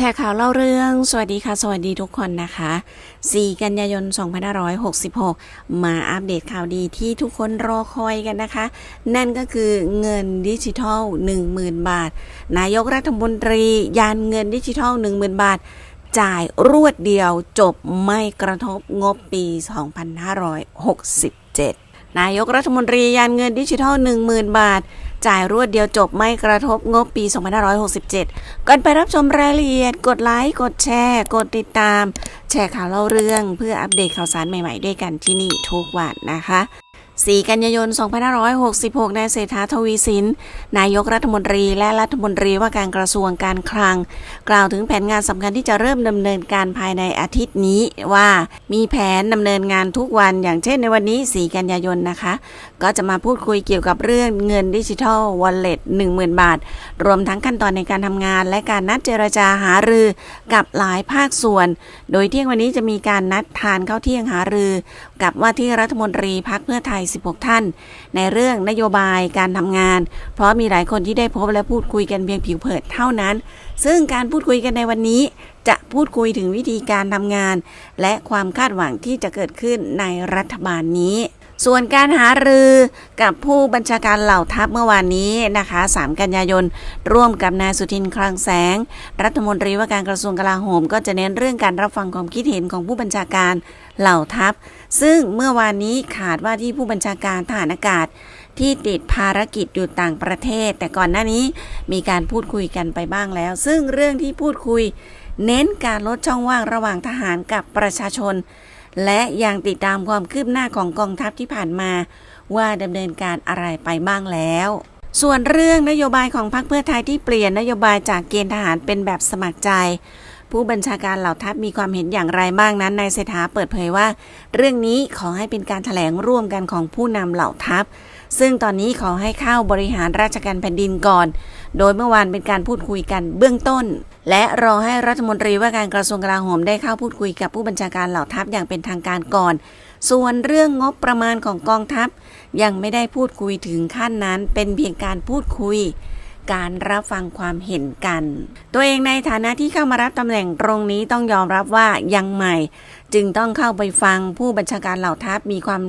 แชร์ข่าวเล่าเรื่อง สวัสดีค่ะ สวัสดีทุกคนนะคะ 4 กันยายน 2566 มาอัปเดตข่าวดีที่ทุกคนรอคอยกันนะคะ นั่นก็คือเงินดิจิทัล 10,000 บาท นายกรัฐมนตรียานเงินดิจิทัล 10,000 บาท จ่ายรวดเดียวจบไม่กระทบงบปี 2567 นายกรัฐมนตรียานเงินดิจิทัล 10,000 บาท จ่ายรวดเดียวจบไม่กระทบงบปี 2567 ก่อนไปรับชมรายละเอียด กดไลค์ กดแชร์ กดติดตาม แชร์ข่าวเล่าเรื่อง เพื่ออัปเดตข่าวสารใหม่ ๆ ด้วยกันที่นี่ทุกวันนะคะ 4 กันยายน 2566 นายเศรษฐาทวีสิน นายกรัฐมนตรีและรัฐมนตรีว่าการกระทรวงการคลัง กล่าวถึงแผนงานสำคัญที่จะเริ่มดำเนินการภายในอาทิตย์นี้ว่ามีแผนดำเนินงานทุกวัน อย่างเช่นในวันนี้ 4 กันยายนนะคะ ก็จะมาพูดคุยเกี่ยวกับเรื่องเงินดิจิทัลวอลเล็ต10,000 บาท รวมทั้งขั้นตอนในการทำงาน และการนัดเจรจาหารือกับหลายภาคส่วน โดยเที่ยงวันนี้จะมีการนัดทานข้าวเที่ยงหารือ กับว่าที่รัฐมนตรีพักเพื่อไทย16 ท่าน ในเรื่องนโยบายการทำงาน เพราะมีหลายคนที่ได้พบและพูดคุยกันเพียงผิวเผินเท่านั้น ซึ่งการพูดคุยกันในวันนี้ จะพูดคุยถึงวิธีการทำงาน และความคาดหวังที่จะเกิดขึ้นในรัฐบาลนี้ ส่วนการหารือกับผู้บัญชาการเหล่าทัพเมื่อวานนี้นะคะ 3 กันยายน ร่วมกับนายสุทินคลังแสง รัฐมนตรีว่าการกระทรวงกลาโหม ก็จะเน้นเรื่องการรับฟังความคิดเห็นของผู้บัญชาการเหล่าทัพ ซึ่งเมื่อวานนี้ขาดว่าที่ผู้บัญชาการทหารอากาศที่ติดภารกิจอยู่ต่างประเทศ แต่ก่อนหน้านี้มีการพูดคุยกันไปบ้างแล้ว ซึ่งเรื่องที่พูดคุย เน้นการลดช่องว่างระหว่างทหารกับประชาชน และยังติดตามความคืบหน้าของกองทัพที่ผ่านมา ว่าดำเนินการอะไรไปบ้างแล้ว ส่วนเรื่องนโยบายของพรรคเพื่อไทยที่เปลี่ยนนโยบายจากเกณฑ์ทหารเป็นแบบสมัครใจผู้บัญชาการเหล่าทัพมีความเห็นอย่างไรบ้างนั้นนายเศรษฐาเปิดเผยว่า เรื่องนี้ขอให้เป็นการถแถลงร่วมกันของผู้นำเหล่าทัพ ซึ่งตอนนี้ขอให้เข้าบริหารราชการแผ่นดินก่อน โดยเมื่อวานเป็นการพูดคุยกันเบื้องต้น และรอให้รัฐมนตรีว่าการกระทรวงกลาโหมได้เข้าพูดคุยกับผู้บัญชาการเหล่าทัพอย่างเป็นทางการก่อน ส่วนเรื่องงบประมาณของกองทัพ ยังไม่ได้พูดคุยถึงขั้นนั้นเป็นเพียงการพูดคุย การรับฟังความเห็นกัน ตัวเองในฐานะที่เข้ามารับตำแหน่งตรงนี้ต้องยอมรับว่ายังใหม่ จึงต้องเข้าไปฟังผู้บัญชาการเหล่าทัพมีความ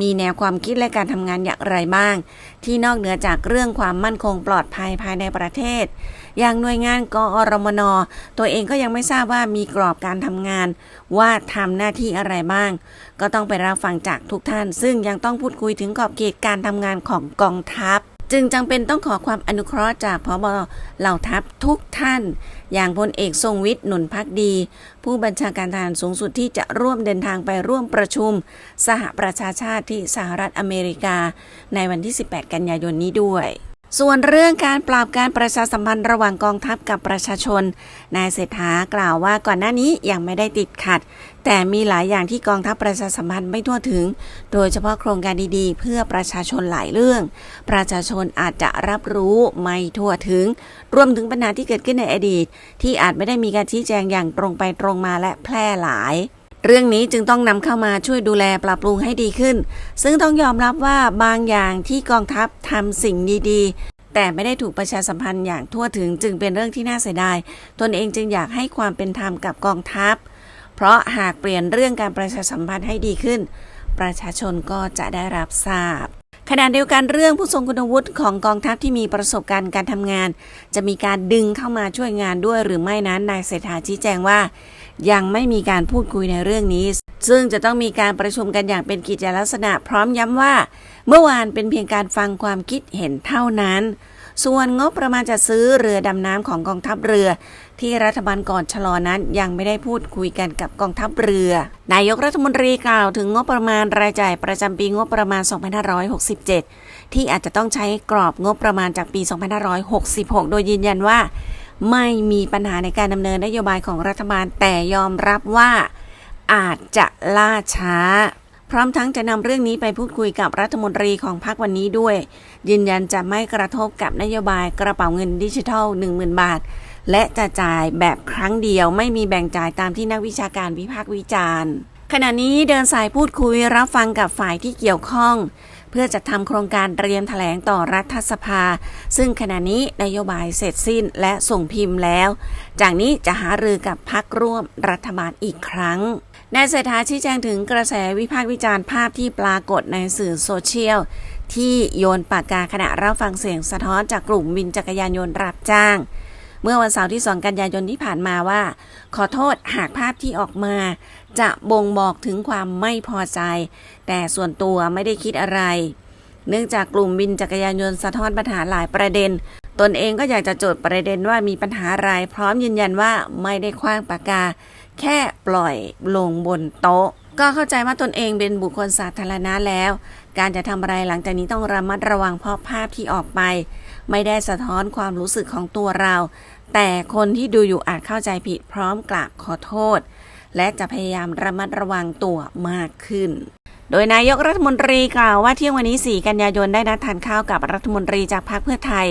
มีแนวความคิดและการทำงานอย่างไรบ้าง ที่นอกเหนือจากเรื่องความมั่นคงปลอดภัยภายในประเทศ อย่างหน่วยงานกอรมน ตัวเองก็ยังไม่ทราบว่ามีกรอบการทำงาน ว่าทำหน้าที่อะไรบ้าง ก็ต้องไปรับฟังจากทุกท่าน ซึ่งยังต้องพูดคุยถึงขอบเขตการทำงานของกองทัพ จึงจำเป็นต้องขอความอนุเคราะห์จากพบเหล่าทัพทุกท่าน อย่างพลเอกทรงวิทย์หนุนพักดี ผู้บัญชาการทหารสูงสุดที่จะร่วมเดินทางไปร่วมประชุม สหประชาชาติที่สหรัฐอเมริกา ในวันที่ 18 กันยายนนี้ด้วย ส่วนเรื่องการปราบการประชาสัมพันธ์ระหว่างกองทัพกับประชาชน นายเศรษฐากล่าวว่าก่อนหน้านี้ยังไม่ได้ติดขัด แต่มีหลายอย่างที่กองทัพประชาสัมพันธ์ไม่ทั่วถึง โดยเฉพาะโครงการดีๆ เพื่อประชาชนหลายเรื่อง ประชาชนอาจจะรับรู้ไม่ทั่วถึง รวมถึงปัญหาที่เกิดขึ้นในอดีต ที่อาจไม่ได้มีการชี้แจงอย่างตรงไปตรงมาและแพร่หลาย เรื่องนี้จึงต้องนำเข้ามาช่วยดูแลปรับปรุงให้ดีขึ้น ซึ่งต้องยอมรับว่าบางอย่างที่กองทัพทำสิ่งดีๆ แต่ไม่ได้ถูกประชาสัมพันธ์อย่างทั่วถึงจึงเป็นเรื่องที่น่าเสียดาย ตนเองจึงอยากให้ความเป็นธรรมกับกองทัพ เพราะหากเปลี่ยนเรื่องการประชาสัมพันธ์ให้ดีขึ้น ประชาชนก็จะได้รับทราบ ขณะเดียวกันเรื่องผู้ทรงคุณวุฒิของกองทัพที่มีประสบการณ์การทำงาน จะมีการดึงเข้ามาช่วยงานด้วยหรือไม่นั้นนายเศรษฐาชี้แจงว่า ยังไม่มีการพูดคุยในเรื่องนี้ ซึ่งจะต้องมีการประชุมกันอย่างเป็นกิจลักษณะ พร้อมย้ำว่า เมื่อวานเป็นเพียงการฟังความคิดเห็นเท่านั้นส่วนงบประมาณจะซื้อเรือดำน้ำของกองทัพเรือ ที่รัฐบาลก่อนชะลอนั้นยังไม่ได้พูดคุยกันกับกองทัพเรือ นายกรัฐมนตรีกล่าวถึงงบประมาณรายจ่ายประจำปีงบประมาณ 2567 ที่อาจจะต้องใช้กรอบงบประมาณจากปี 2566 โดยยืนยันว่า ไม่มีปัญหาในการดำเนินนโยบายของรัฐบาลแต่ยอมรับว่าอาจจะล่าช้า พร้อมทั้งจะนำเรื่องนี้ไปพูดคุยกับรัฐมนตรีของพรรควันนี้ด้วย ยืนยันจะไม่กระทบกับนโยบายกระเป๋าเงินดิจิทัล 10,000 บาท และจะจ่ายแบบครั้งเดียวไม่มีแบ่งจ่ายตามที่นักวิชาการวิพากษ์วิจารณ์ ขณะนี้เดินสายพูดคุยรับฟังกับฝ่ายที่เกี่ยวข้อง เพื่อจะทำโครงการเตรียมแถลงต่อรัฐสภา ซึ่งขณะนี้นโยบายเสร็จสิ้นและส่งพิมพ์แล้ว จากนี้จะหารือกับพักร่วมรัฐบาลอีกครั้งนายเศรษฐาชี้แจงถึงกระแสวิพากษ์วิจารณ์ภาพที่ปรากฏในสื่อโซเชียลที่โยนปากกาขณะรับฟังเสียงสะท้อนจากกลุ่มวินจักรยานยนต์รับจ้าง เมื่อวันเสาร์ที่ 2 กันยายนที่ผ่านมาว่า ขอโทษหากภาพที่ออกมา จะบ่งบอกถึงความไม่พอใจ แต่ส่วนตัวไม่ได้คิดอะไร เนื่องจากกลุ่มวินจักรยานยนต์สะท้อนปัญหาหลายประเด็น ตนเองก็อยากจะโจทย์ประเด็นว่ามีปัญหาอะไร พร้อมยืนยันว่าไม่ได้คว้างปากกา แค่ปล่อยลงบนโต๊ะก็เข้าใจว่าตนเองเป็นบุคคลสาธารณะแล้ว การจะทำอะไรหลังจากนี้ต้องระมัดระวังเพราะภาพที่ออกไป ไม่ได้สะท้อนความรู้สึกของตัวเรา แต่คนที่ดูอยู่อาจเข้าใจผิดพร้อมกราบขอโทษ และจะพยายามระมัดระวังตัวมากขึ้น โดยนายกรัฐมนตรีกล่าวว่าเที่ยงวันนี้ 4 กันยายนได้นัดทานข้าวกับรัฐมนตรีจากพรรคเพื่อไทย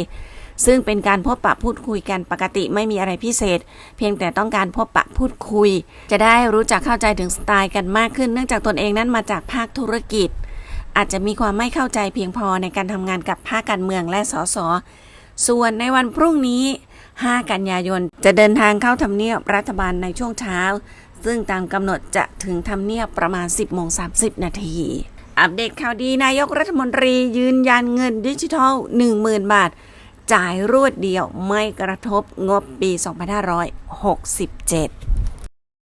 ซึ่งเป็นการพบปะพูดคุยกันปกติไม่มีอะไรพิเศษ เพียงแต่ต้องการพบปะพูดคุย จะได้รู้จักเข้าใจถึงสไตล์กันมากขึ้น เนื่องจากตนเองนั้นมาจากภาคธุรกิจ อาจจะมีความไม่เข้าใจเพียงพอในการทำงานกับภาคการเมืองและสสส่วนในวันพรุ่งนี้ 5 กันยายน จะเดินทางเข้าทำเนียบรัฐบาลในช่วงเช้า ซึ่งตามกำหนดจะถึงทำเนียบประมาณ 10โมง30 นาทีอัปเดตข่าวดีนายกรัฐมนตรียืนยันเงินดิจิทัล 10,000 บาท จ่ายรวดเดียวไม่กระทบงบปี 2567